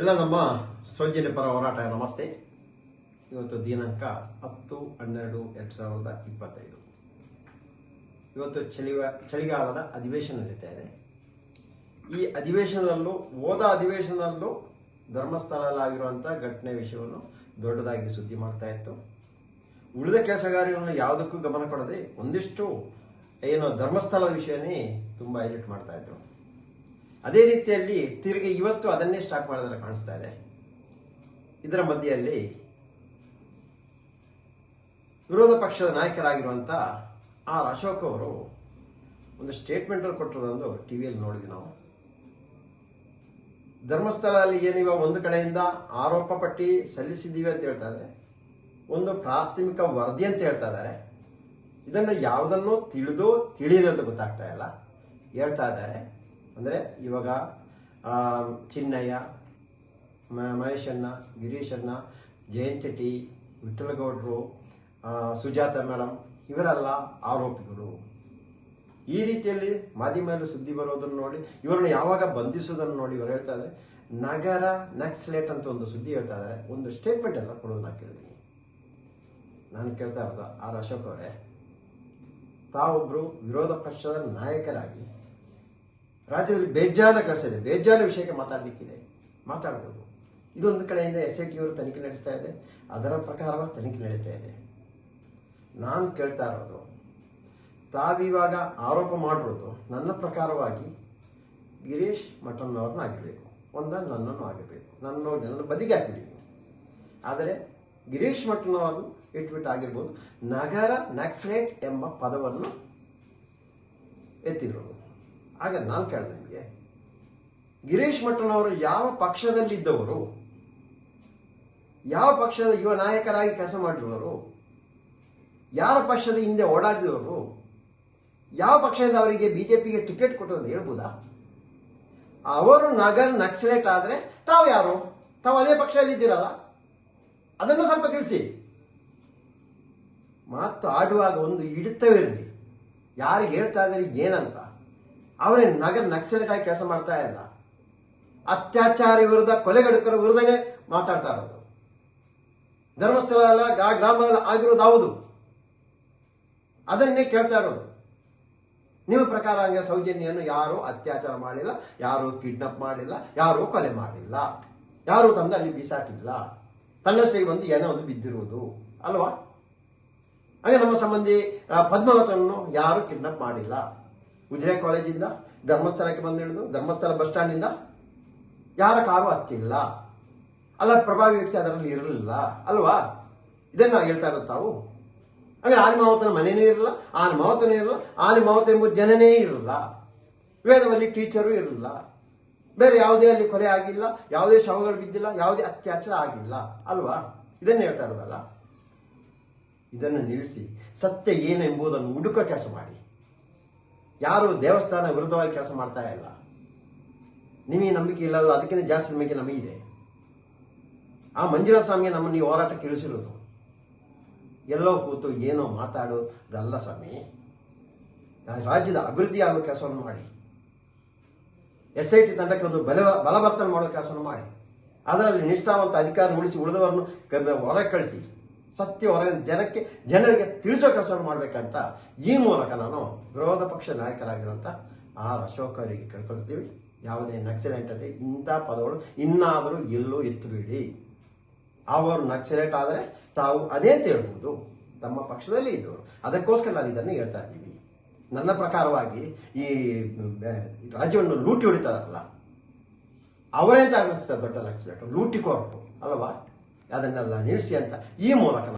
ಎಲ್ಲ ನಮ್ಮ ಸೌಜನ್ಯ ಪರ ಹೋರಾಟ ನಮಸ್ತೆ. ಇವತ್ತು ದಿನಾಂಕ ಹತ್ತು ಹನ್ನೆರಡು ಎರಡು ಸಾವಿರದ ಇಪ್ಪತ್ತೈದು. ಇವತ್ತು ಚಳಿವ ಚಳಿಗಾಲದ ಅಧಿವೇಶನ ನಡೀತಾ ಇದೆ. ಈ ಅಧಿವೇಶನದಲ್ಲೂ, ಹೋದ ಅಧಿವೇಶನದಲ್ಲೂ ಧರ್ಮಸ್ಥಳದಲ್ಲಾಗಿರುವಂಥ ಘಟನೆ ವಿಷಯವನ್ನು ದೊಡ್ಡದಾಗಿ ಸುದ್ದಿ ಮಾಡ್ತಾ ಇತ್ತು. ಉಳಿದ ಕೆಲಸಗಾರಗಳನ್ನು ಯಾವುದಕ್ಕೂ ಗಮನ ಕೊಡದೆ ಒಂದಿಷ್ಟು ಏನು ಧರ್ಮಸ್ಥಳದ ವಿಷಯನೇ ತುಂಬ ಹೈಲೈಟ್ ಮಾಡ್ತಾ ಇದ್ರು. ಅದೇ ರೀತಿಯಲ್ಲಿ ತಿರುಗಿ ಇವತ್ತು ಅದನ್ನೇ ಸ್ಟಾಕ್ ಮಾಡಿದ್ರೆ ಕಾಣಿಸ್ತಾ ಇದೆ. ಇದರ ಮಧ್ಯೆಯಲ್ಲಿ ವಿರೋಧ ಪಕ್ಷದ ನಾಯಕರಾಗಿರುವಂಥ ಆರ್ ಅಶೋಕ್ ಅವರು ಒಂದು ಸ್ಟೇಟ್ಮೆಂಟ್ ಕೊಟ್ಟಿರೋದೊಂದು ಟಿವಿಯಲ್ಲಿ ನೋಡಿದ್ವಿ ನಾವು. ಧರ್ಮಸ್ಥಳದಲ್ಲಿ ಏನಿವ ಒಂದು ಕಡೆಯಿಂದ ಆರೋಪ ಪಟ್ಟಿ ಸಲ್ಲಿಸಿದ್ದೀವಿ ಅಂತ ಹೇಳ್ತಾ ಇದ್ದಾರೆ. ಒಂದು ಪ್ರಾಥಮಿಕ ವರದಿ ಅಂತ ಹೇಳ್ತಾ ಇದ್ದಾರೆ. ಇದನ್ನು ಯಾವುದನ್ನು ತಿಳಿದು ಅಂತ ಗೊತ್ತಾಗ್ತಾ ಇಲ್ಲ. ಹೇಳ್ತಾ ಇದ್ದಾರೆ. ಅಂದರೆ ಇವಾಗ ಚಿನ್ನಯ್ಯ ಮಹೇಶಣ್ಣ, ಗಿರೀಶಣ್ಣ, ಜಯಂತ್ ಟಿ ವಿಠಲಗೌಡರು ಸುಜಾತ ಮೇಡಮ್ ಇವರೆಲ್ಲ ಆರೋಪಿಗಳು. ಈ ರೀತಿಯಲ್ಲಿ ಮಾಧ್ಯಮದಲ್ಲಿ ಸುದ್ದಿ ಬರೋದನ್ನು ನೋಡಿ, ಇವರನ್ನು ಯಾವಾಗ ಬಂಧಿಸೋದನ್ನು ನೋಡಿ ಇವರು ಹೇಳ್ತಾ ಇದ್ದಾರೆ ನಗರ ನಕ್ಸ್ಲೇಟ್ ಅಂತ ಒಂದು ಸುದ್ದಿ ಹೇಳ್ತಾ ಇದ್ದಾರೆ ಒಂದು ಸ್ಟೇಟ್ಮೆಂಟ್ ಎಲ್ಲ ಕೊಡೋದು ನಾನು ನಾನು ಕೇಳ್ತಾ ಇರೋದು ಆರ್ ಅಶೋಕ್ ಅವರೇ. ತಾವೊಬ್ಬರು ವಿರೋಧ ಪಕ್ಷದ ನಾಯಕರಾಗಿ ರಾಜ್ಯದಲ್ಲಿ ಬೇಜಾನ ಕಳಿಸಿದೆ. ಬೇಜಾನ ವಿಷಯಕ್ಕೆ ಮಾತಾಡಲಿಕ್ಕಿದೆ. ಮಾತಾಡ್ಬೋದು. ಇದೊಂದು ಕಡೆಯಿಂದ ಎಸ್ ಐ ಟಿ ಅವರು ತನಿಖೆ ನಡೆಸ್ತಾ ಇದೆ. ಅದರ ಪ್ರಕಾರವಾಗಿ ತನಿಖೆ ನಡೀತಾ ಇದೆ. ನಾನು ಕೇಳ್ತಾ ಇರೋದು, ತಾವಿವಾಗ ಆರೋಪ ಮಾಡಿರೋದು ನನ್ನ ಪ್ರಕಾರವಾಗಿ ಗಿರೀಶ್ ಮಠನ್ನವ್ರನ್ನ ಆಗಿರಬೇಕು. ಒಂದ ನನ್ನನ್ನು ಆಗಿರಬೇಕು. ನನ್ನ ನನ್ನ ಬದಿಗೆ ಹಾಕಿಬಿಡಿ. ಆದರೆ ಗಿರೀಶ್ ಮಠಣ್ಣವ್ರನ್ನು ಇಟ್ಬಿಟ್ಟು ಆಗಿರ್ಬೋದು ನಗರ ನಕ್ಸಲೇಟ್ ಎಂಬ ಪದವನ್ನು ಎತ್ತಿರೋದು ಆಗ ನಾನು ಕೇಳಿದೆ ನಿಮಗೆ ಗಿರೀಶ್ ಮಟ್ಟನವರು ಯಾವ ಪಕ್ಷದಲ್ಲಿದ್ದವರು, ಯಾವ ಪಕ್ಷದ ಯುವ ನಾಯಕರಾಗಿ ಕೆಲಸ ಮಾಡಿರುವವರು ಯಾರ ಪಕ್ಷದ ಹಿಂದೆ ಓಡಾಡಿದವರು, ಯಾವ ಪಕ್ಷದಿಂದ ಅವರಿಗೆ ಬಿಜೆಪಿಗೆ ಟಿಕೆಟ್ ಕೊಟ್ಟರು ಹೇಳ್ಬೋದಾ? ಅವರು ನಗರ ನಕ್ಸಲೇಟ್ ಆದರೆ ತಾವು ಯಾರು? ತಾವು ಅದೇ ಪಕ್ಷದಲ್ಲಿ ಇದ್ದೀರಲ್ಲ? ಅದನ್ನು ಸ್ವಲ್ಪ ತಿಳಿಸಿ. ಮಾತು ಆಡುವಾಗ ಒಂದು ಇಡುತ್ತವಿರಲಿ ಯಾರು ಹೇಳ್ತಾ ಇದ್ದಾರೆ, ಏನಂತ? ಅವರೇ ನಗರ ನಕ್ಸಲೇಟ್ ಆಗಿ ಕೆಲಸ ಮಾಡ್ತಾ ಇಲ್ಲ. ಅತ್ಯಾಚಾರಿ ವಿರುದ್ಧ ಕೊಲೆಗಡುಕರ ವಿರುದ್ಧನೇ ಮಾತಾಡ್ತಾ ಇರೋದು. ಧರ್ಮಸ್ಥಳ ಅಲ್ಲ ಗ್ರಾಮ ಆಗಿರೋದು ಹೌದು. ಅದನ್ನೇ ಕೇಳ್ತಾ ಇರೋದು. ನಿಮ್ಮ ಪ್ರಕಾರ ಹಂಗೆ ಸೌಜನ್ಯನ್ನು ಯಾರು ಅತ್ಯಾಚಾರ ಮಾಡಿಲ್ಲ, ಯಾರು ಕಿಡ್ನಾಪ್ ಮಾಡಿಲ್ಲ, ಯಾರು ಕೊಲೆ ಮಾಡಿಲ್ಲ, ಯಾರು ತಂದು ಅಲ್ಲಿ ಬೀಸಾಕಿಲ್ಲ ತನ್ನಷ್ಟೇ ಬಂದು ಏನೋ ಒಂದು ಬಿದ್ದಿರುವುದು ಅಲ್ವಾ? ಹಾಗೆ ನಮ್ಮ ಸಂಬಂಧಿ ಪದ್ಮಾವತನನ್ನು ಪದ್ಮಾವತನ್ನು ಯಾರು ಕಿಡ್ನಾಪ್ ಮಾಡಿಲ್ಲ. ಉಜಿರೆ ಕಾಲೇಜಿಂದ, ಧರ್ಮಸ್ಥಳಕ್ಕೆ ಬಂದು ಹಿಡಿದು, ಧರ್ಮಸ್ಥಳ ಬಸ್ ಸ್ಟ್ಯಾಂಡಿಂದ, ಯಾರ ಕಾರು ಹತ್ತಿಲ್ಲ. ಅಲ್ಲ, ಪ್ರಭಾವಿ ವ್ಯಕ್ತಿ ಅದರಲ್ಲಿ ಇರಲಿಲ್ಲ. ಅಲ್ವಾ? ಇದನ್ನ ಹೇಳ್ತಾ ಇರೋದು ತಾವು. ಹಾಗೆ ಆನೆ ಮಾವತನ ಮನೆಯೂ ಇರಲ್ಲ ಆನೆ ಮಾವತನೂ ಇರಲ್ಲ ಆನೆ ಮಾವತ ಎಂಬ ಜನನೇ ಇರಲ್ಲ. ವೇದವಲ್ಲಿ ಟೀಚರು ಇರಲಿಲ್ಲ ಬೇರೆ ಯಾವುದೇ ಅಲ್ಲಿ ಕೊಲೆ ಆಗಿಲ್ಲ, ಯಾವುದೇ ಶವಗಳು ಬಿದ್ದಿಲ್ಲ, ಯಾವುದೇ ಅತ್ಯಾಚಾರ ಆಗಿಲ್ಲ. ಅಲ್ವಾ? ಇದನ್ನ ಹೇಳ್ತಾ ಇರೋದಲ್ಲ. ಇದನ್ನು ನಿಲ್ಲಿಸಿ. ಸತ್ಯ ಏನು ಎಂಬುದನ್ನು ಹುಡುಕೋ ಕೆಲಸ ಮಾಡಿ. ಯಾರು ದೇವಸ್ಥಾನ ವಿರುದ್ಧವಾಗಿ ಕೆಲಸ ಮಾಡ್ತಾ ಇಲ್ಲ. ನಿಮಗೆ ನಂಬಿಕೆ ಇಲ್ಲಾದ್ರೂ ಅದಕ್ಕಿಂತ ಜಾಸ್ತಿ ನಂಬಿಕೆ ನಮಗಿದೆ. ಆ ಮಂಜುನಾಥ ಸ್ವಾಮಿಗೆ ನಮ್ಮನ್ನು ಈ ಹೋರಾಟ ಕೇಳಿಸಿರೋದು ಎಲ್ಲೋ ಕೂತು ಏನೋ ಮಾತಾಡೋದಲ್ಲ ಸ್ವಾಮಿ. ರಾಜ್ಯದ ಅಭಿವೃದ್ಧಿ ಆಗೋ ಕೆಲಸವನ್ನು ಮಾಡಿ. ಎಸ್ ಐ ಟಿ ತಂಡಕ್ಕೆ ಒಂದು ಬಲ ಬಲವರ್ತನೆ ಮಾಡೋ ಕೆಲಸವನ್ನು ಮಾಡಿ. ಅದರಲ್ಲಿ ನಿಷ್ಠಾವಂತ ಅಧಿಕಾರ ಉಳಿಸಿ ಉಳಿದವರನ್ನು ಹೊರಗೆ ಕಳಿಸಿ. ಸತ್ಯ ಹೊರ ಜನಕ್ಕೆ, ಜನರಿಗೆ ತಿಳಿಸೋ ಕೆಲಸವನ್ನು ಮಾಡಬೇಕಂತ ಈ ಮೂಲಕ ನಾನು ವಿರೋಧ ಪಕ್ಷ ನಾಯಕರಾಗಿರುವಂಥ ಆರ್ ಅಶೋಕ್ ಅವರಿಗೆ ಕೇಳ್ಕೊಳ್ತೀವಿ. ಯಾವುದೇ ನಕ್ಸಲೆಂಟ್ ಅದೇ ಇಂಥ ಪದಗಳು ಇನ್ನಾದರೂ ಎಲ್ಲೂ ಎತ್ತಬೇಡಿ. ಅವರು ನಕ್ಸಲೇಟ್ ಆದರೆ ತಾವು ಅದೇ ಅಂತ ಹೇಳ್ಬೋದು. ತಮ್ಮ ಪಕ್ಷದಲ್ಲಿ ಇದ್ದವರು. ಅದಕ್ಕೋಸ್ಕರ ನಾನು ಇದನ್ನು ಹೇಳ್ತಾ ಇದ್ದೀವಿ ನನ್ನ ಪ್ರಕಾರವಾಗಿ ಈ ರಾಜ್ಯವನ್ನು ಲೂಟಿ ಹೊಡಿತಾರಲ್ಲ ಅವರೇ ಅಂತ ದೊಡ್ಡ ನಕ್ಸಲೇಟ್, ಲೂಟಿ ಕೋರ್ಟು, ಅಲ್ವಾ? ಅದನ್ನೆಲ್ಲ ನಿಲ್ಲಿಸಿ ಅಂತ ಈ ಮೂಲಕ